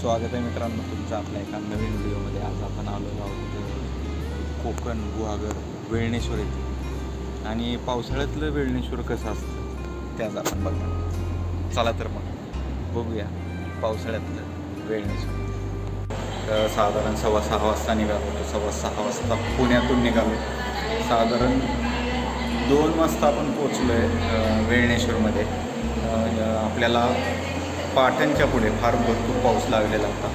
स्वागत आहे मित्रांनो तुमचं आपल्या एका नवीन व्हिडिओमध्ये. आज आपण आलेलो आहोत कोकण गुहागर वेळणेश्वर येथे. आणि पावसाळ्यातलं वेळणेश्वर कसं असतं त्याच आपण बघणार चला तर मग बघूया पावसाळ्यातलं वेळणेश्वर. तर साधारण सव्वा सहा वाजता निघालो होतो. सव्वा सहा वाजता पुण्यातून निघालो. साधारण दोन वाजता आपण पोचलो आहे वेळणेश्वरमध्ये. आपल्याला पाटणच्या पुढे फार भरपूर पाऊस लागलेला होता.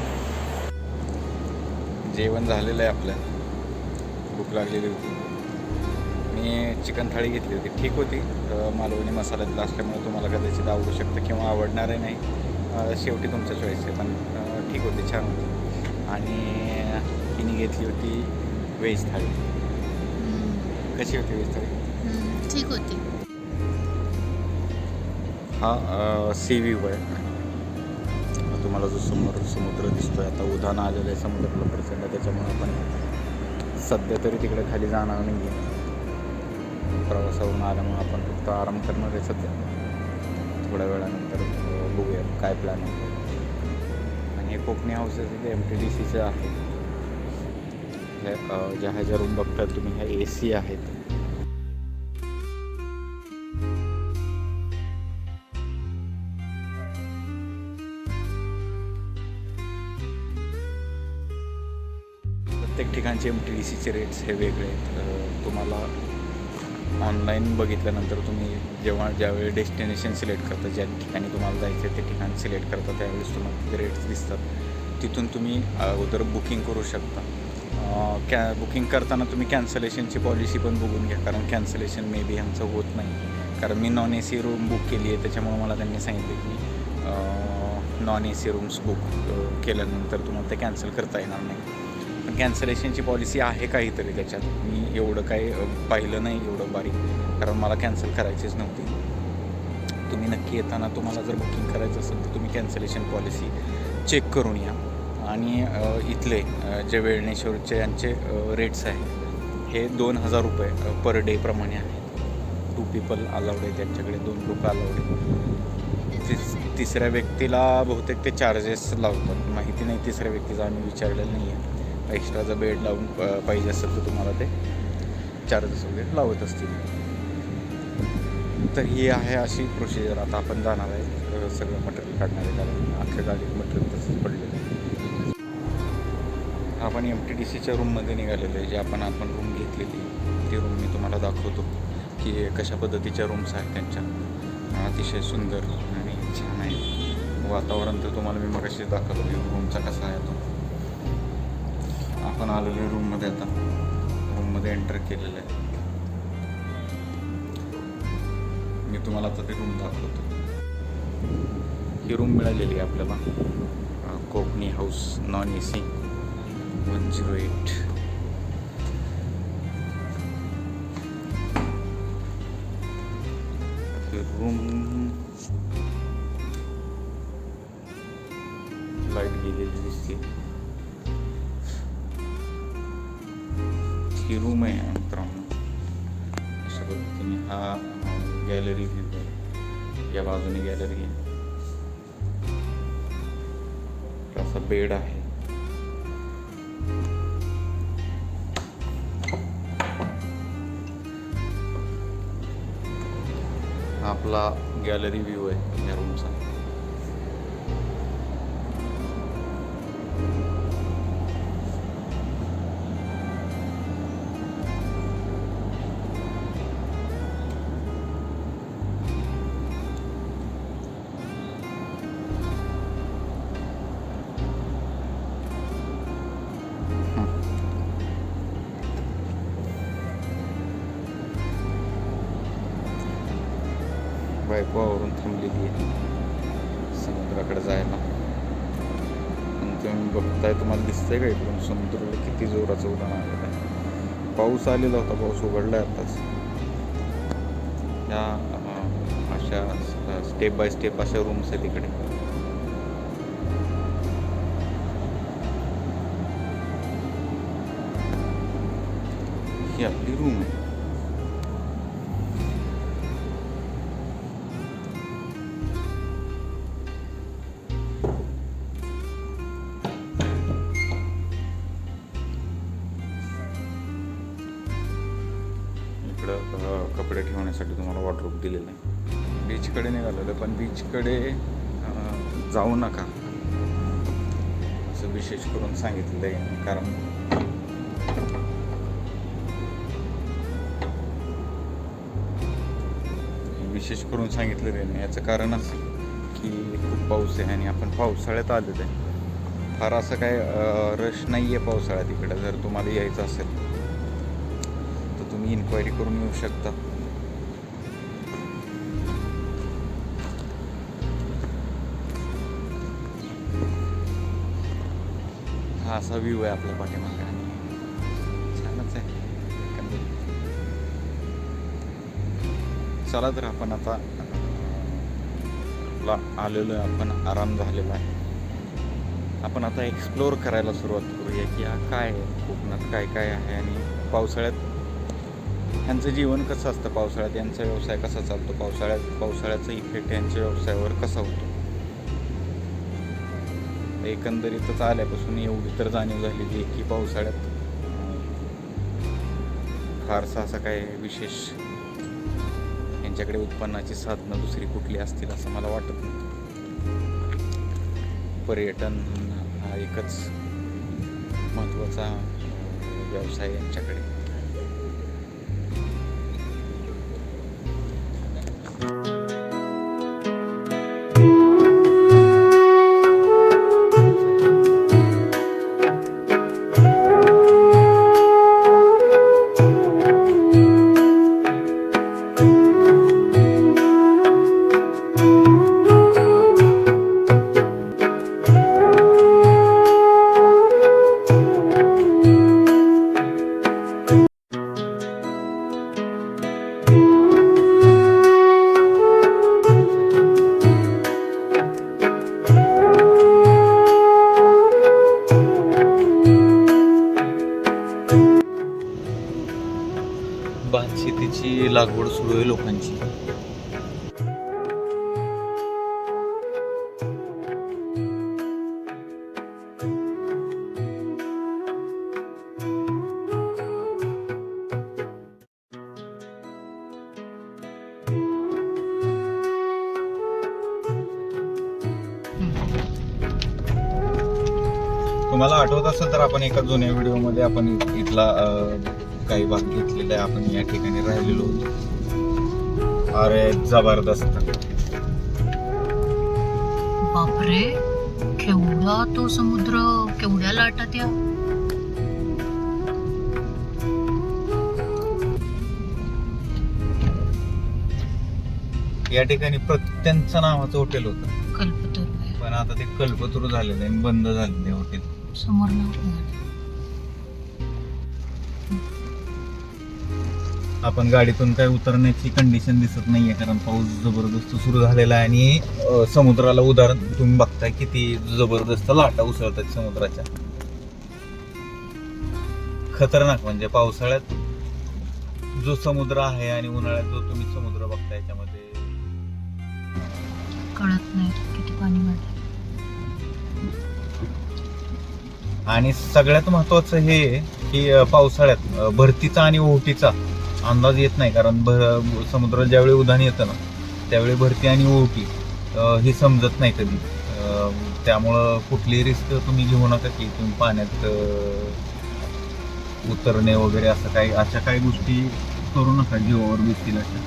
जेवण झालेलं आहे आपल्याला भूक लागलेली होती. मी चिकन थाळी घेतली होती. ठीक होती. मालवणी मसाल्यातलं असल्यामुळे तुम्हाला कदाचित आवडू शकतं किंवा आवडणारही नाही. शेवटी तुमचा चॉईस आहे पण ठीक होती छान होती. आणि तिने घेतली होती व्हेज थाळी. कशी होती व्हेज थाळी? ठीक होती. हा सी व्ह्यू आहे तुम्हाला जो समोर समुद्र दिसतो आहे आता उधाण आलेलं आहे समुद्राला प्रचंड त्याच्यामुळे आपण सध्या तरी तिकडे खाली जाणार नाही आहे प्रवासावरून आल्यामुळे आपण फक्त आराम करणार आहे सध्या. थोड्या वेळानंतर बघूया काय प्लॅन आहे. आणि हे कोकणी हाऊसेस जे एम टी डी सीचं आहे. ज्या ह्या ज्या रूम बघतात तुम्ही ह्या ए सी आहेत. प्रत्येक ठिकाणचे एम टी डी सीचे रेट्स हे वेगळे आहेत. तुम्हाला ऑनलाईन बघितल्यानंतर तुम्ही जेव्हा ज्यावेळी डेस्टिनेशन सिलेक्ट करता ज्या ठिकाणी तुम्हाला जायचं आहे ते ठिकाण सिलेक्ट करता त्यावेळेस तुम्हाला ते रेट्स दिसतात. तिथून तुम्ही अगोदर बुकिंग करू शकता. कॅ बुकिंग करताना तुम्ही कॅन्सलेशनची पॉलिसी पण बघून घ्या कारण कॅन्सलेशन मे बी ह्यांचं होत नाही. कारण मी non A C room book केली आहे त्याच्यामुळे मला त्यांनी सांगितले की non A C rooms book केल्यानंतर तुम्हाला ते कॅन्सल करता येणार नाही. कॅन्सलेशनची पॉलिसी आहे काहीतरी त्याच्यात. मी एवढं काही पाहिलं नाही एवढं बारीक. कारण मला कॅन्सल करायचीच नव्हती. तुम्ही नक्की येताना तुम्हाला जर बुकिंग करायचं असेल तर तुम्ही कॅन्सलेशन पॉलिसी चेक करून या. आणि इथले जे वेळणेश्वरचे यांचे रेट्स आहेत हे दोन हजार रुपये पर डे प्रमाणे आहेत. टू पीपल अलाउड आहे त्यांच्याकडे दोन लोक अलाउड आहे तिस तिसऱ्या व्यक्तीला बहुतेक ते चार्जेस लावतात. माहिती नाही तिसऱ्या व्यक्तीचा आम्ही विचारलेलं नाही आहे एक्स्ट्राचा बेड लावून पाहिजे असेल तर तुम्हाला ते चार्जेस वगैरे लावत असतील. तर ही आहे अशी प्रोसिजर आता आपण जाणार आहे सगळं मटेरियल काढणार आहे. कारण अख्ख्या गाडीत मटेरियल तसंच पडलेलं आहे. आपण एम टी डी सीच्या रूममध्ये निघालेलो आहे. जे आपण आपण रूम घेतलेली ती रूम मी तुम्हाला दाखवतो. की कशा पद्धतीच्या रूम्स आहेत त्यांच्या. अतिशय सुंदर आणि छान आहे. वातावरण तर तुम्हाला मी मग दाखवतो की रूमचा कसा आहे तो. आपण आलेलो आहे रूममध्ये आता. रूममध्ये एंटर केलेलं आहे. मी तुम्हाला आता ते रूम दाखवतो. ही रूम मिळालेली आहे आपल्याला. Konkani house non A C one zero eight room light गेलेली दिसते. ही रूम आहे मित्रांनो. अशा पद्धतीने हा गॅलरी व्ह्यू आहे या बाजूने गॅलरी आहे. असा बेड आहे. हा आपला गॅलरी व्ह्यू आहे या रूमचा बायको आवरून थांबलेली आहे. समुद्राकडे जायला. आणि तुम्ही बघताय तुम्हाला दिसतंय का इकडून? समुद्राला किती जोराचं उडाण आलेलं आहे. पाऊस आलेला होता पाऊस उघडला आताच. ह्या अशा स्टेप बाय स्टेप अशा रूम्स आहेत इकडे. ही आपली रूम आहे. करण्यासाठी तुम्हाला वॉटरप्रूफ दिलेलं आहे बीचकडे निघालेलं पण बीचकडे जाऊ नका. असं विशेष करून सांगितलेलं आहे कारण विशेष करून सांगितलेलं आहे याचं कारण असं की खूप पाऊस आहे आणि आपण पावसाळ्यात आलेलो आहे. फार असं काय रश नाही आहे पावसाळ्यात इकडं जर तुम्हाला यायचं असेल तर तुम्ही इन्क्वायरी करून येऊ शकता. हा असा व्ह्यू आहे आपल्या पाठीमागे. आणि छानच आहे. चला तर आपण आता आपला ला आलेलो आहे आपण आराम झालेला आहे. आपण आता एक्सप्लोअर करायला सुरुवात करूया की हा काय आहे कोकणात काय काय आहे आणि पावसाळ्यात ह्यांचं जीवन कसं असतं पावसाळ्यात? यांचा व्यवसाय कसा चालतो? पावसाळ्यात पावसाळ्याचा इफेक्ट यांच्या व्यवसायावर कसा होतो? एकंदरीतच आल्यापासून एवढी तर जाणीव झालेली आहे की पावसाळ्यात फारसा असा काय विशेष यांच्याकडे उत्पन्नाची साधनं दुसरी कुठली असतील असं मला वाटत नाही पर्यटन हा एकच महत्त्वाचा व्यवसाय यांच्याकडे. हो. लागवड सुरू आहे लोकांची. तुम्हाला आठवत असेल तर आपण एका जुन्या व्हिडिओमध्ये आपण इथला काही भाग घेतलेला आहे. आपण या ठिकाणी राहिलेलो होतो. अरे जबरदस्त. बापरे केवढा तो समुद्र केवढ्या लाटा त्या या ठिकाणी प्रत्यंचं नावाचं हॉटेल होतं. कल्पतरू आहे पण आता ते कल्पतरू झालेलं आहे आणि बंद झालेलं आहे हॉटेल. समोर नाव आपण गाडीतून काय उतरण्याची कंडिशन दिसत नाहीये कारण पाऊस जबरदस्त सुरू झालेला आहे आणि समुद्राला उदाहरण तुम्ही बघताय किती जबरदस्त लाटा उसळतात समुद्राच्या. खतरनाक म्हणजे पावसाळ्यात जो समुद्र आहे आणि उन्हाळ्यात जो तुम्ही समुद्र बघताय त्याच्यामध्ये कळत नाही किती पाणी आणि सगळ्यात महत्वाचं हे आहे की पावसाळ्यात भरतीचा आणि ओहोटीचा अंदाज येत नाही कारण भर समुद्रात ज्यावेळी उधाण येतं ना त्यावेळी भरती आणि ओळखी हे समजत नाही कधी. त्यामुळं कुठली रिस्क तुम्ही घेऊ नका की तुम्ही पाण्यात उतरणे वगैरे असं काही अशा काही गोष्टी करू नका जीवावर दिसतील अशा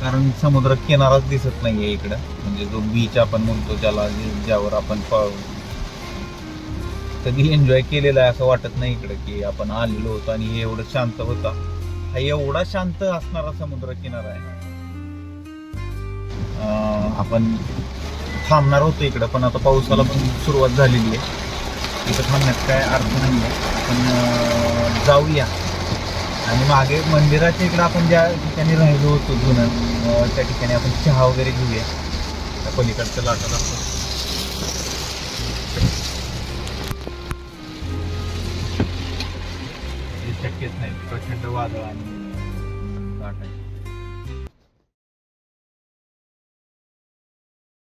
कारण समुद्र किनाराच दिसत नाही आहे इकडं. म्हणजे जो बीच आपण म्हणतो ज्याला ज्यावर आपण कधी एन्जॉय केलेला आहे असं वाटत नाही इकडे की आपण आलेलो होतो आणि एवढं शांत होता. हा एवढा शांत असणारा समुद्र किनारा आहे. आपण थांबणार होतो इकडं पण आता पावसाला पण सुरुवात झालेली आहे. इथं थांबण्यात काय अर्थ नाही आहे आपण जाऊया. आणि मागे मंदिराच्या इकडं आपण ज्या ठिकाणी राहिलो होतो जुनं त्या ठिकाणी आपण चहा वगैरे घेऊया. त्या पलीकडचं लाटत असतो हे शक्यच नाही प्रचंड वादळ आणि